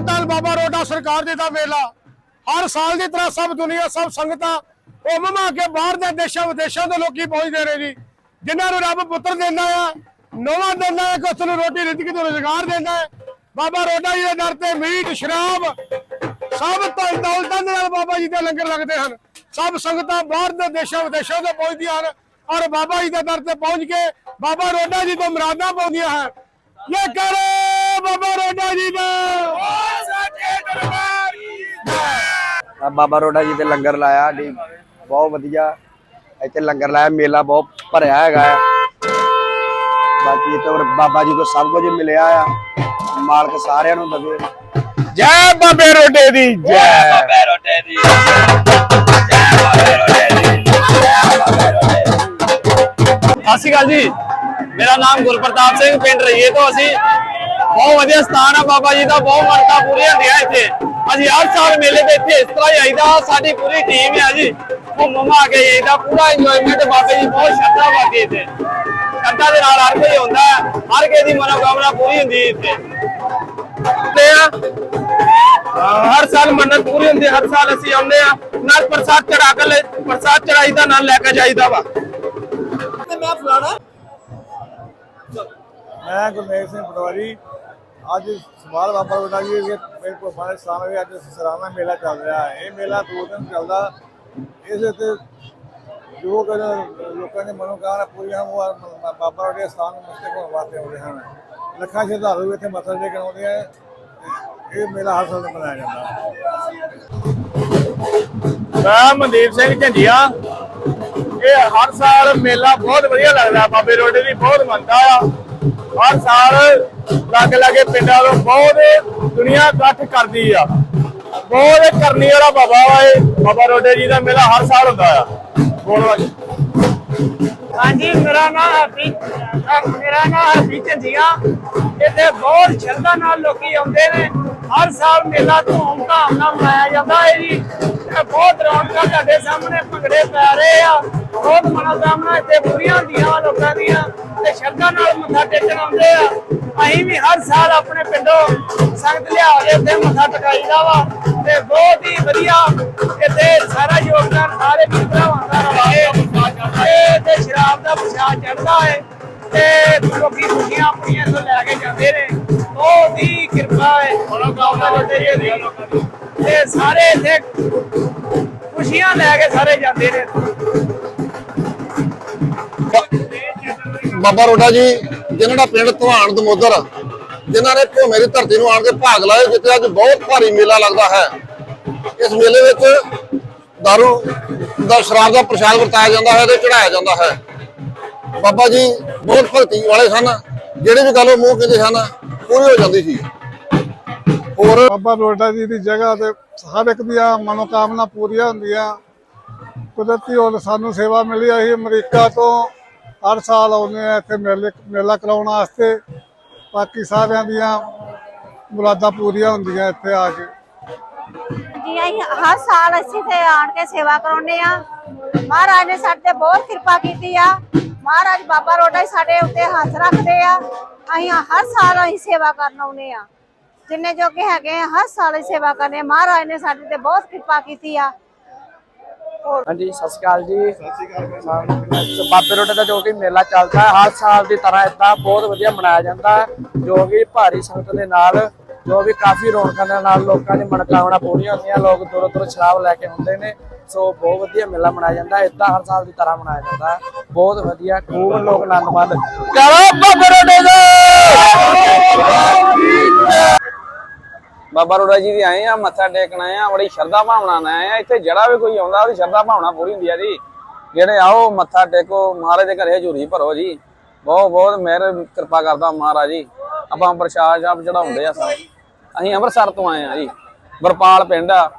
ਨਾਲ ਬਾਬਾ ਰੋਡਾ ਸਰਕਾਰ ਦੇ ਦਾ ਮੇਲਾ ਹਰ ਸਾਲ ਦੀ ਤਰ੍ਹਾਂ ਸਭ ਦੁਨੀਆ, ਸਭ ਸੰਗਤਾਂ ਉਮਮਾ ਕੇ ਬਾਹਰ ਦੇ ਦੇਸ਼ਾਂ, ਵਿਦੇਸ਼ਾਂ ਦੇ ਲੋਕੀ ਪਹੁੰਚਦੇ ਨੇ ਜੀ। ਜਿਨ੍ਹਾਂ ਨੂੰ ਰੱਬ ਪੁੱਤਰ ਦਿੰਦਾ ਆ, ਨੋਵਾ ਦਿੰਦਾ ਹੈ ਕਿ ਨੂੰ ਰੋਟੀ ਰਿਜ਼ਕ ਤੇ ਰੋਜ਼ਗਾਰ ਦਿੰਦਾ ਹੈ ਬਾਬਾ ਰੋਡਾ ਜੀ ਦੇ ਦਰ ਤੇ ਮੀਟ, ਸ਼ਰਾਬ, ਸਭ ਧਨ ਦੌਲਤਾਂ ਨਾਲ ਬਾਬਾ ਜੀ ਦੇ ਲੰਗਰ ਲੱਗਦੇ ਹਨ। ਸਭ ਸੰਗਤਾਂ ਬਾਹਰ ਦੇ ਦੇਸ਼ਾਂ, ਵਿਦੇਸ਼ਾਂ ਤੋਂ ਪਹੁੰਚਦੀਆਂ ਹਨ ਔਰ ਬਾਬਾ ਜੀ ਦੇ ਦਰ ਤੇ ਪਹੁੰਚ ਕੇ ਬਾਬਾ ਰੋਡਾ ਜੀ ਤੋਂ ਮੁਰਾਦਾਂ ਪਾਉਂਦੀਆਂ ਹਨ। ਇਹ ਕਰੋ ਬਾਬਾ ਰੋਡਾ ਜੀ ਦਾ। ਆ ਬਾਬਾ ਰੋਡਾ ਜੀ ਤੇ ਲੰਗਰ ਲਾਇਆ ਡੀ ਬਹੁਤ ਵਧੀਆ। ਇੱਥੇ ਲੰਗਰ ਲਾਇਆ, ਮੇਲਾ ਬਹੁਤ ਭਰਿਆ ਹੈਗਾ ਆ। ਬਾਕੀ ਇੱਥੇ ਹੋਰ ਬਾਬਾ ਜੀ ਕੋ ਸਭ ਕੁਝ ਮਿਲਿਆ ਆ। ਮਾਲਕ ਸਾਰਿਆਂ ਨੂੰ ਦਵੇ। ਜੈ ਬਾਬੇ ਰੋਡੇ ਦੀ, ਜੈ। ਬਾਬੇ ਰੋਡੇ ਦੀ ਜੈ ਬਾਬੇ ਰੋਡੇ ਦੀ ਸਤਿ ਸ਼੍ਰੀ ਅਕਾਲ ਜੀ। ਮੇਰਾ ਨਾਮ ਗੁਰਪ੍ਰਤਾਪ ਸਿੰਘ, ਪਿੰਡ ਰਹੀਏ ਤੋਂ ਅਸੀਂ। ਬਹੁਤ ਵਧੀਆ ਸਥਾਨ ਆ ਬਾਬਾ ਜੀ ਦਾ, ਬਹੁਤ ਮੰਨਤਾ ਪੂਰੀਆਂ ਹੁੰਦੀਆਂ ਇੱਥੇ। ਅਸੀਂ ਹਰ ਸਾਲ ਮੇਲੇ ਤੇ ਇੱਥੇ ਇਸ ਤਰ੍ਹਾਂ ਹੀ ਆਈਦਾ। ਸਾਡੀ ਪੂਰੀ ਟੀਮ ਹੈ ਜੀ। ਉਹ ਮਮਾ ਕੇ ਜਾਈਦਾ ਪੂਰਾ ਇੰਜੋਇਮੈਂਟ ਬਾਬੇ ਜੀ ਬਹੁਤ ਸ਼ਰਧਾ ਵਾਦੀ ਇੱਥੇ। ਸ਼ਰਧਾ ਦੇ ਨਾਲ ਹਰ ਕੋਈ ਹੁੰਦਾ ਹਰ ਕਿਸੇ ਦੀ ਮਨੋਕਾਮਨਾ ਪੂਰੀ ਹੁੰਦੀ ਇੱਥੇ। ਤੇ ਹਰ ਸਾਲ ਮੰਨਤ ਪੂਰੀ ਹੁੰਦੀ ਹਰ ਸਾਲ ਅਸੀਂ ਆਉਂਦੇ ਆ ਨਾਲ ਪ੍ਰਸਾਦ ਚੜਾ ਕੇ ਪ੍ਰਸਾਦ ਚੜਾਈਦਾ ਨਾਲ ਲੈ ਕੇ ਜਾਈਦਾ ਵਾ। ਮੈਂ ਗੁਰਮੇਲ ਸਿੰਘ ਪਟਵਾਰੀ। ਅੱਜ ਸਮਾਲ ਬਾਬਾ ਬੁੱਢਾ ਜੀ ਮੇਰੇ ਕੋਲ ਬਾਰੇ ਸਥਾਨ ਅੱਜ ਸਰਾਣਾ ਮੇਲਾ ਚੱਲ ਰਿਹਾ ਹੈ। ਇਹ ਮੇਲਾ ਦੋ ਦਿਨ ਚੱਲਦਾ। ਇਸ ਤੇ ਜੋ ਕਿ ਲੋਕਾਂ ਦੇ ਮਨੋਕਾਮਨਾ ਪੂਰੀਆਂ ਉਹ ਬਾਬਾ ਦੇ ਸਥਾਨ ਮਸਤਕ ਹੋਣ ਵਾਸਤੇ ਆਉਂਦੇ ਹਨ। ਲੱਖਾਂ ਸ਼ਰਧਾਲੂ ਇੱਥੇ ਮੱਥਾ ਟੇਕਣ ਆਉਂਦੇ ਆ। ਇਹ ਮੇਲਾ ਹਰ ਸਾਲ ਮਨਾਇਆ ਜਾਂਦਾ। ਮੈਂ ਮਨਦੀਪ ਸਿੰਘ ਝੰਡੀਆ। ਇਹ ਹਰ ਸਾਲ ਮੇਲਾ ਬਹੁਤ ਵਧੀਆ ਲੱਗਦਾ। ਬਾਬੇ ਰੋਡੇ ਦੀ ਬਹੁਤ ਮੰਨਦਾ ਆ। ਹਰ ਸਾਲ ਲਾਗੇ ਲਾਗੇ ਪਿੰਡਾਂ ਤੋਂ ਬਹੁਤ ਦੁਨੀਆ ਇਕੱਠ ਕਰਦੀ ਆ। ਬਹੁਤ ਕਰਨੀ ਵਾਲਾ ਬਾਬਾ ਵਾ ਇਹ। ਬਾਬਾ ਰੋਡੇ ਜੀ ਦਾ ਮੇਲਾ ਹਰ ਸਾਲ ਹੁੰਦਾ ਆ। ਬੋਲਵਾ ਹਾਂਜੀ, ਮੇਰਾ ਨਾਮ ਹਰਪੀ ਮੇਰਾ ਨਾਮ ਹਰਪੀ ਝੰਡੀਆਂ। ਇੱਥੇ ਬਹੁਤ ਸ਼ਰਧਾ ਨਾਲ ਲੋਕੀ ਆਉਂਦੇ ਨੇ। ਹਰ ਸਾਲ ਮੇਲਾ ਧੂਮ ਧਾਮ ਨਾਲ ਮਨਾਇਆ ਜਾਂਦਾ ਹੈ ਜੀ। ਬਹੁਤ ਰੌਣਕਾਂ ਤੁਹਾਡੇ ਸਾਹਮਣੇ ਭੰਗੜੇ ਪੈ ਰਹੇ ਆ। ਬਹੁਤ ਮਨੋਕਾਮਨਾ ਇੱਥੇ ਪੂਰੀਆਂ ਹੁੰਦੀਆਂ ਲੋਕਾਂ ਦੀਆਂ ਤੇ ਸ਼ਰਧਾ ਨਾਲ ਮੱਥਾ ਟੇਕਣ ਆਉਂਦੇ ਆ। ਅਸੀਂ ਵੀ ਹਰ ਸਾਲ ਆਪਣੇ ਪਿੰਡੋਂ ਸੰਗਤ ਲਿਆ ਕੇ ਇੱਥੇ ਮੱਥਾ ਟਿਕਾਈਦਾ ਵਾ ਤੇ ਬਹੁਤ ਹੀ ਵਧੀਆ ਇੱਥੇ ਸਾਰਾ ਯੋਗਦਾਨ ਸਾਰੇ ਭਰਾਵਾਂ ਦਾ ਰਵਾਏ ਤੇ ਸ਼ਰਾਬ ਦਾ ਪ੍ਰਸ਼ਾਦ ਚੜਦਾ ਹੈ ਤੇ ਲੋਕੀ ਖੁਸ਼ੀਆਂ ਆਪਣੀਆਂ ਤੋਂ ਲੈ ਕੇ ਜਾਂਦੇ ਨੇ। ਬਹੁਤ ਹੀ ਕਿਰਪਾ ਹੈ। ਜੀ ਦੀ ਤੇ ਸਾਰੇ ਇੱਥੇ ਖੁਸ਼ੀਆਂ ਲੈ ਕੇ ਸਾਰੇ ਜਾਂਦੇ ਨੇ। ਬਾਬਾ ਰੋਡਾ ਜੀ, ਜਿਨ੍ਹਾਂ ਦਾ ਪਿੰਡ ਧਵਾਨ ਦਮੋਦਰ, ਜਿਨ੍ਹਾਂ ਨੇ ਭੂਮੇ ਦੀ ਧਰਤੀ ਨੂੰ ਆਣ ਕੇ ਭਾਗ ਲਾਇਆ, ਜਿੱਥੇ ਅੱਜ ਬਹੁਤ ਭਾਰੀ ਮੇਲਾ ਲੱਗਦਾ ਹੈ। ਇਸ ਮੇਲੇ ਵਿੱਚ ਦਾਰੂ ਦਾ ਸ਼ਰਾਬ ਦਾ ਪ੍ਰਸ਼ਾਦ ਵਰਤਾਇਆ ਜਾਂਦਾ ਹੈ ਤੇ ਚੜਾਇਆ ਜਾਂਦਾ ਹੈ। ਬਾਬਾ ਜੀ ਬਹੁਤ ਭਗਤੀ ਵਾਲੇ ਸਨ, ਜਿਹੜੇ ਵੀ ਗੱਲ ਉਹ ਮੂੰਹ ਕਹਿੰਦੇ ਸਨ, ਪੂਰੀ ਹੋ ਜਾਂਦੀ ਸੀ। ਹੋਰ ਬਾਬਾ ਰੋਡਾ ਜੀ ਦੀ ਜਗ੍ਹਾ ਤੇ ਹਰ ਇੱਕ ਦੀਆਂ ਮਨੋਕਾਮਨਾ ਪੂਰੀਆਂ ਹੁੰਦੀਆਂ। ਕੁਦਰਤੀ ਹੁਣ ਸਾਨੂੰ ਸੇਵਾ ਮਿਲੀ ਅਸੀਂ ਅਮਰੀਕਾ ਤੋਂ ਹਰ ਸਾਲ ਆਉਂਦੇ ਆ ਇੱਥੇ ਮੇਲੇ ਮੇਲਾ ਕਰਾਉਣ ਵਾਸਤੇ। ਬਾਕੀ ਸਾਰਿਆਂ ਦੀਆਂ ਮੁਰਾਦਾਂ ਪੂਰੀਆਂ ਹੁੰਦੀਆਂ ਇੱਥੇ ਆ ਕੇ। ਜੀ ਅਸੀਂ ਹਰ ਸਾਲ ਅਸੀਂ ਤੇ ਆਣ ਕੇ ਸੇਵਾ ਕਰਾਉਂਦੇ ਆ ਮਹਾਰਾਜ ਨੇ ਸਾਡੇ ਤੇ ਬਹੁਤ ਕਿਰਪਾ ਕੀਤੀ ਆ। ਮਹਾਰਾਜ ਬਾਬਾ ਰੋਡਾ ਹੀ ਸਾਡੇ ਉੱਤੇ ਹੱਥ ਰੱਖਦੇ ਆ। ਅਸੀਂ ਹਰ ਸਾਲ ਅਸੀਂ ਸੇਵਾ ਕਰਨ ਆਉਂਦੇ ਆ ਜਿੰਨੇ ਜੋਗੇ ਹੈਗੇ ਆ, ਹਰ ਸਾਲ ਅਸੀਂ ਸੇਵਾ ਕਰਨੇ ਮਹਾਰਾਜ ਨੇ ਸਾਡੇ ਤੇ ਬਹੁਤ ਕਿਰਪਾ ਕੀਤੀ ਆ। ਹਾਂਜੀ, ਸਤਿ ਸ਼੍ਰੀ ਅਕਾਲ ਜੀ। ਸਤਿ ਬਾਬੇ ਰੋਡੇ ਦਾ ਜੋ ਕਿ ਮੇਲਾ ਚੱਲਦਾ ਹੈ, ਹਰ ਸਾਲ ਦੀ ਤਰ੍ਹਾਂ ਇਦਾਂ ਬਹੁਤ ਵਧੀਆ ਮਨਾਇਆ ਜਾਂਦਾ ਹੈ, ਜੋ ਕਿ ਭਾਰੀ ਸੰਗਤ ਦੇ ਨਾਲ, ਜੋ ਵੀ ਕਾਫੀ ਰੌਣਕਾਂ ਦੇ ਨਾਲ ਲੋਕਾਂ ਦੀ ਮਨੋਕਾਮਨਾ ਪੂਰੀਆਂ ਹੁੰਦੀਆਂ, ਲੋਕ ਦੂਰੋਂ ਦੂਰੋਂ ਸ਼ਰਾਬ ਲੈ ਕੇ ਆਉਂਦੇ ਨੇ। ਸੋ ਬਹੁਤ ਵਧੀਆ ਮੇਲਾ ਮਨਾਇਆ ਜਾਂਦਾ ਹੈ, ਇਦਾਂ ਹਰ ਸਾਲ ਦੀ ਤਰ੍ਹਾਂ ਮਨਾਇਆ ਜਾਂਦਾ ਹੈ। ਬਹੁਤ ਵਧੀਆ, ਖੂਬ ਲੋਕ ਆਨੰਦ ਮਾਣਦੇ ਕਰੋ ਬਾਬੇ ਰੋਡੇ ਦਾ ਬਾਬਾ ਰੋੜਾ ਜੀ ਦੀ ਆਏ ਆ, ਮੱਥਾ ਟੇਕਣ ਆਏ ਆ, ਬੜੀ ਸ਼ਰਧਾ ਭਾਵਨਾ ਨਾਲ ਆਏ ਆ। ਇੱਥੇ ਜਿਹੜਾ ਵੀ ਕੋਈ ਆਉਂਦਾ, ਉਹਦੀ ਸ਼ਰਧਾ ਭਾਵਨਾ ਪੂਰੀ ਹੁੰਦੀ ਆ ਜੀ। ਜਿਹੜੇ ਆਓ, ਮੱਥਾ ਟੇਕੋ, ਮਹਾਰਾਜ ਦੇ ਘਰੇ ਹਜ਼ੂਰੀ ਭਰੋ ਜੀ। ਬਹੁਤ ਬਹੁਤ ਮਿਹਰ, ਕਿਰਪਾ ਕਰਦਾ ਮਹਾਰਾਜ ਜੀ। ਆਪਾਂ ਪ੍ਰਸ਼ਾਦ ਸਾਹਿਬ ਚੜਾਉਂਦੇ ਆ ਅਸੀਂ ਅੰਮ੍ਰਿਤਸਰ ਤੋਂ ਆਏ ਆ ਜੀ। ਵਰਪਾਲ ਪਿੰਡ ਆ।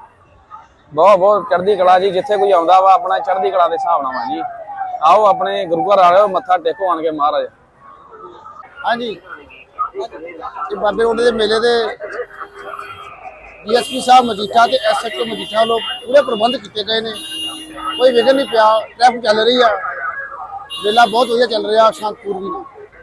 ਬਹੁਤ ਬਹੁਤ ਚੜ੍ਹਦੀ ਕਲਾ ਜੀ। ਜਿੱਥੇ ਕੋਈ ਆਉਂਦਾ ਵਾ, ਆਪਣਾ ਚੜ੍ਹਦੀ ਕਲਾ ਦੇ ਹਿਸਾਬ ਨਾਲ ਜੀ। ਆਓ, ਆਪਣੇ ਗੁਰੂ ਘਰ ਆਇਓ ਮੱਥਾ ਟੇਕੋ ਆਣ ਕੇ ਮਹਾਰਾਜ। ਹਾਂਜੀ। ਇਹ ਬਾਬੇ ਰੋਡੇ ਦੇ ਮੇਲੇ ਦੇ ਡੀਐਸਪੀ ਸਾਹਿਬ ਮਜੀਠਾ ਤੇ ਐਸਐਚਓ ਮਜੀਠਾ ਵੱਲੋਂ ਪੂਰੇ ਪ੍ਰਬੰਧ ਕੀਤੇ ਗਏ ਨੇ। ਕੋਈ ਵਿਘਨ ਨਹੀਂ ਪਿਆ ਟ੍ਰੈਫਿਕ ਚੱਲ ਰਹੀ ਆ। ਵੇਲਾ ਬਹੁਤ ਵਧੀਆ ਚੱਲ ਰਿਹਾ ਸ਼ਾਂਤਪੂਰਵੀ ਨਾਲ